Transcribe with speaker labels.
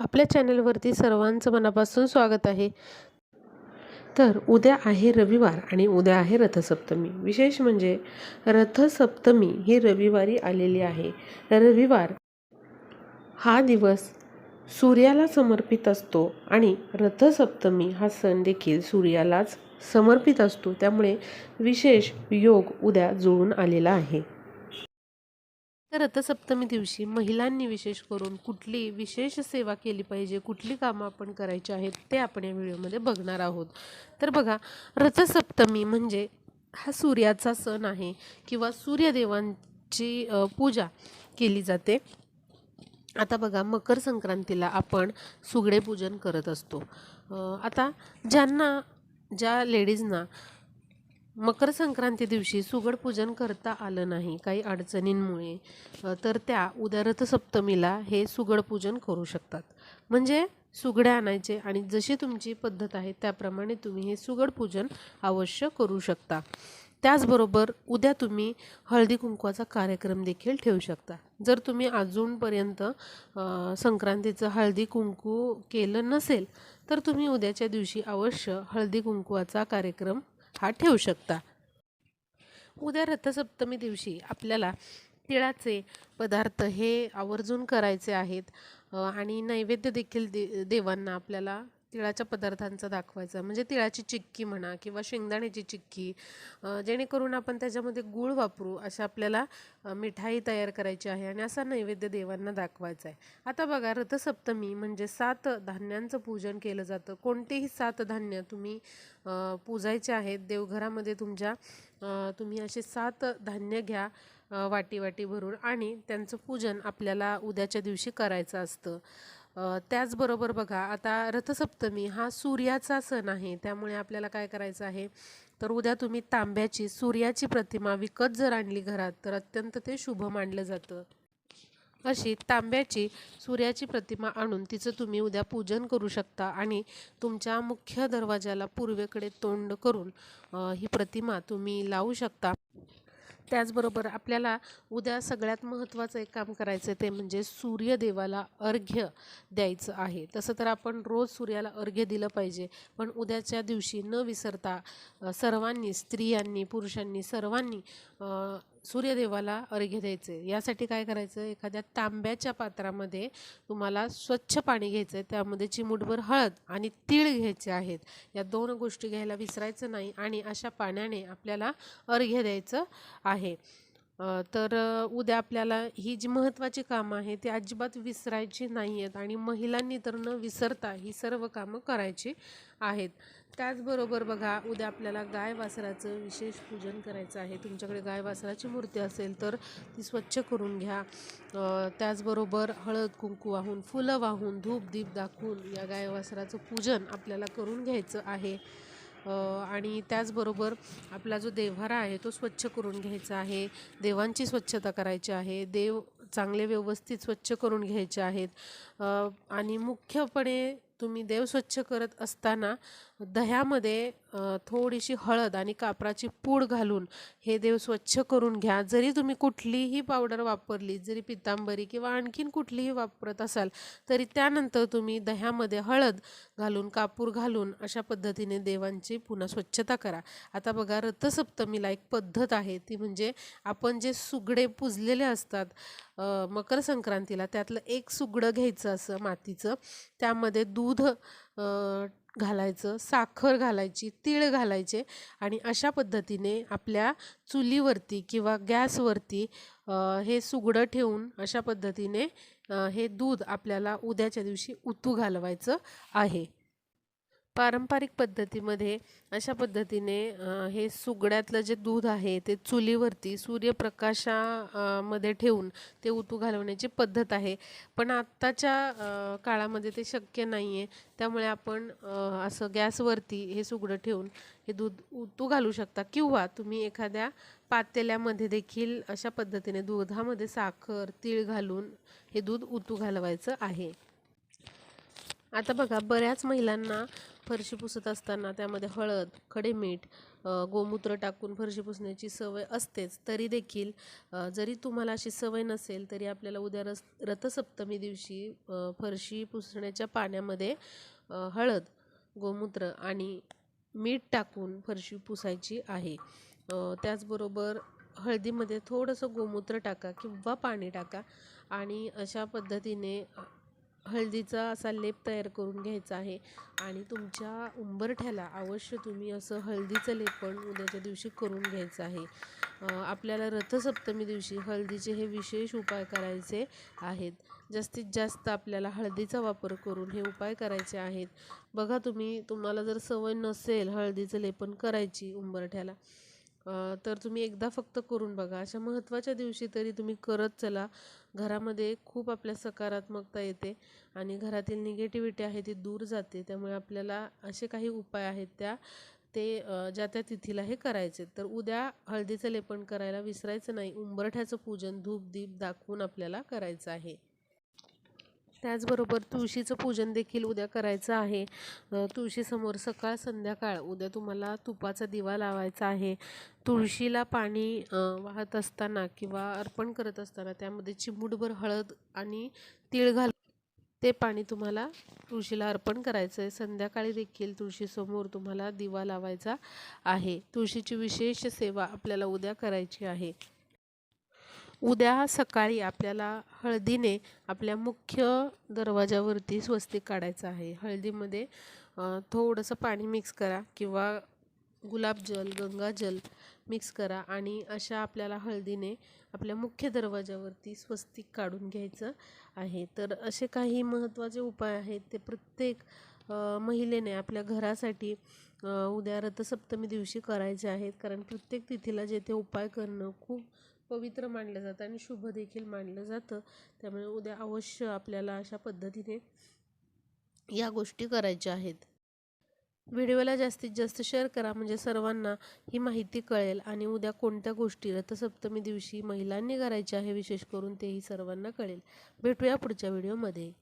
Speaker 1: आपल्या चॅनलवरती सर्वांचं मनापासून स्वागत आहे. तर उद्या आहे रविवार आणि उद्या आहे रथसप्तमी. विशेष म्हणजे रथसप्तमी ही रविवारी आलेली आहे. रविवार हा दिवस सूर्याला समर्पित असतो आणि रथसप्तमी हा सण देखील सूर्यालाच समर्पित असतो. त्यामुळे विशेष योग उद्या जुळून आलेला आहे. तर रथसप्तमी दिवशी महिलांनी विशेष करून कुठली विशेष सेवा केली पाहिजे कुठली कामं आपण करायची आहेत ते आपण या व्हिडिओमध्ये बघणार आहोत. तर बघा रथसप्तमी म्हणजे हा सूर्याचा सण आहे किंवा सूर्यदेवांची पूजा केली जाते. आता बघा मकर संक्रांतीला आपण सुगडे पूजन करत असतो. आता ज्यांना ज्या लेडीजना मकर संक्रांती दिवशी सुगड पूजन करता आलं नाही काही अडचणींमुळे. तर त्या उद्या रथसप्तमीला हे सुगड पूजन करू शकतात. म्हणजे सुगड्या आणायचे आणि जशी तुमची पद्धत आहे त्याप्रमाणे तुम्ही हे सुगड पूजन अवश्य करू शकता. त्याचबरोबर उद्या तुम्ही हळदी कुंकवाचा कार्यक्रम देखील ठेवू शकता. जर तुम्ही अजूनपर्यंत संक्रांतीचं हळदी कुंकू केलं नसेल तर तुम्ही उद्याच्या दिवशी अवश्य हळदी कुंकवाचा कार्यक्रम हा ठेवू शकता. उद्या रथसप्तमी दिवशी आपल्याला तिळाचे पदार्थ हे आवर्जून करायचे आहेत. आणि नैवेद्य देखील दे देवांना आपल्याला तिळाच्या पदार्थांचा दाखवायचा. म्हणजे तिळाची चिक्की म्हणा किंवा शेंगदाण्याची चिक्की जेणेकरून आपण त्याच्यामध्ये गूळ वापरू अशा आपल्याला मिठाई तयार करायची आहे आणि असा नैवेद्य देवांना दाखवायचा आहे. आता बघा रथसप्तमी म्हणजे सात धान्यांचं पूजन केलं जातं. कोणतेही सात धान्य तुम्ही पूजायचे आहेत देवघरामध्ये तुमच्या तुम्ही असे सात धान्य घ्या वाटी वाटी भरून आणि त्यांचं पूजन आपल्याला उद्याच्या दिवशी करायचं असतं. त्याचबरोबर बघा आता रथसप्तमी हा सूर्याचा सण आहे त्यामुळे आपल्याला काय करायचं आहे? तर उद्या तुम्ही तांब्याची सूर्याची प्रतिमा विकत जर आणली घरात तर अत्यंत ते शुभ मानलं जातं. अशी तांब्याची सूर्याची प्रतिमा आणून तिचं तुम्ही उद्या पूजन करू शकता आणि तुमच्या मुख्य दरवाजाला पूर्वेकडे तोंड करून ही प्रतिमा तुम्ही लावू शकता. त्याचबरोबर आपल्याला उद्या सगळ्यात महत्त्वाचं एक काम करायचं आहे ते म्हणजे सूर्यदेवाला अर्घ्य द्यायचं आहे. तसं तर आपण रोज सूर्याला अर्घ्य दिलं पाहिजे पण उद्याच्या दिवशी न विसरता सर्वांनी स्त्रियांनी पुरुषांनी सर्वांनी सूर्यदेवाला अर्घ्य द्यायचे यासाठी काय करायचं? एखाद्या तांब्याच्या पात्रामध्ये तुम्हाला स्वच्छ पाणी घ्यायचं आहे त्यामध्ये चिमूटभर हळद आणि तीळ घ्यायचे आहेत. या दोन गोष्टी घ्यायला विसरायचं नाही आणि अशा पाण्याने आपल्याला अर्घ्य द्यायचं आहे. तर उद्या आपल्याला ही जी महत्त्वाची कामं आहेत ती अजिबात विसरायची नाही आहेत आणि महिलांनी तर न विसरता ही सर्व कामं करायची आहेत. त्याचबरोबर बघा उद्या आपल्याला गाय वासराचं विशेष पूजन करायचं आहे. तुमच्याकडे गाय वासराची मूर्ती असेल तर ती स्वच्छ करून घ्या. त्याचबरोबर हळद कुंकू वाहून फुलं वाहून धूप दीप दाखवून या गाय वासराचं पूजन आपल्याला करून घ्यायचं आहे. आणि त्याचबरोबर आपला जो देव्हारा आहे तो स्वच्छ करून घ्यायचा आहे. देवांची स्वच्छता करायची आहे. देव चांगले व्यवस्थित स्वच्छ करून घ्यायचे आहेत. आणि मुख्यपणे तुम्ही देव स्वच्छ करत असताना दह्यामध्ये थोडीशी हळद आणि कापराची पूड घालून हे देव स्वच्छ करून घ्या. जरी तुम्ही कुठलीही पावडर वापरली जरी पितांबरी किंवा आणखीन कुठलीही वापरत असाल तरी त्यानंतर तुम्ही दह्यामध्ये हळद घालून कापूर घालून अशा पद्धतीने देवांची पुन्हा स्वच्छता करा. आता बघा रथसप्तमीला एक पद्धत आहे. ती म्हणजे आपण जे सुगडे पुजलेले असतात मकर संक्रांतीला त्यातलं एक सुगडं घ्यायचं असं मातीचं. त्यामध्ये दूध घालायचं साखर घालायची तीळ घालायचे आणि अशा पद्धतीने आपल्या चुलीवरती किंवा गॅसवरती हे सुगडं ठेवून अशा पद्धतीने हे दूध आपल्याला उद्याच्या दिवशी उतू घालवायचं आहे. पारंपरिक पद्धतीमध्ये अशा पद्धतीने हे सुगड्यातलं जे दूध आहे ते चुलीवरती सूर्यप्रकाशा मध्ये ठेवून ते उतू घालवण्याची पद्धत आहे. पण आत्ताच्या काळामध्ये ते शक्य नाही आहे त्यामुळे आपण असं गॅसवरती हे सुगडं ठेवून हे दूध उतू घालू शकता. किंवा तुम्ही एखाद्या पातेल्यामध्ये देखील अशा पद्धतीने दुधामध्ये साखर तीळ घालून हे दूध उतू घालवायचं आहे. आता बघा बऱ्याच महिलांना फरशी पुसत असताना त्यामध्ये हळद खडे मीठ गोमूत्र टाकून फरशी पुसण्याची सवय असतेच. तरी देखील जरी तुम्हाला अशी सवय नसेल तरी आपल्याला उद्या रस रथसप्तमी दिवशी फरशी पुसण्याच्या पाण्यामध्ये हळद गोमूत्र आणि मीठ टाकून फरशी पुसायची आहे. त्याचबरोबर हळदीमध्ये थोडंसं गोमूत्र टाका किंवा पाणी टाका आणि अशा पद्धतीने हळदीचा असा लेप तयार करून घ्यायचा आहे. आणि तुमच्या उंबरठ्याला अवश्य तुम्ही असं हळदीचं लेपन उद्याच्या दिवशी करून घ्यायचं आहे. आपल्याला रथसप्तमी दिवशी हळदीचे हे विशेष उपाय करायचे आहेत. जास्तीत जास्त आपल्याला हळदीचा वापर करून हे उपाय करायचे आहेत. बघा तुम्ही तुम्हाला जर सवय नसेल हळदीचं लेपन करायची उंबरठ्याला तर तुम्ही एकदा फक्त करून बघा. अशा महत्त्वाच्या दिवशी तरी तुम्ही करत चला. घरामध्ये खूप आपल्या सकारात्मकता येते आणि घरातील निगेटिव्हिटी आहे ती दूर जाते. त्यामुळे आपल्याला असे काही उपाय आहेत त्या ते ज्या त्या तिथीला हे करायचे. तर उद्या हळदीचं लेपन करायला विसरायचं नाही. उंबरठ्याचं पूजन धूप दीप दाखवून आपल्याला करायचं आहे. त्याचबरोबर तुळशीचं पूजन देखील उद्या करायचं आहे. तुळशीसमोर सकाळ संध्याकाळ उद्या तुम्हाला तुपाचा दिवा लावायचा आहे. तुळशीला पाणी वाहत असताना किंवा अर्पण करत असताना त्यामध्ये चिमूटभर हळद आणि तीळ घाल ते पाणी तुम्हाला तुळशीला अर्पण करायचं आहे संध्याकाळी देखील तुळशीसमोर तुम्हाला दिवा लावायचा आहे. तुळशीची विशेष सेवा आपल्याला उद्या करायची आहे. उद्या सकाळी आपल्याला हळदीने आपल्या मुख्य दरवाजावरती स्वस्तिक काढायचं आहे. हळदीमध्ये थोडंसं पाणी मिक्स करा किंवा गुलाबजल गंगाजल मिक्स करा आणि अशा आपल्याला हळदीने आपल्या मुख्य दरवाजावरती स्वस्तिक काढून घ्यायचं आहे. तर असे काही महत्त्वाचे उपाय आहेत ते प्रत्येक महिलेने आपल्या घरासाठी उद्या रथसप्तमी दिवशी करायचे आहेत. कारण प्रत्येक तिथीला जेथे उपाय करणं खूप पवित्र मानलं जातं आणि शुभ देखील मानलं जातं. त्यामुळे उद्या अवश्य आपल्याला अशा पद्धतीने या गोष्टी करायच्या आहेत. व्हिडिओला जास्तीत जास्त शेअर करा म्हणजे सर्वांना ही माहिती कळेल आणि उद्या कोणत्या गोष्टी रथसप्तमी दिवशी महिलांनी करायच्या आहे विशेष करून तेही सर्वांना कळेल. भेटूया पुढच्या व्हिडिओमध्ये.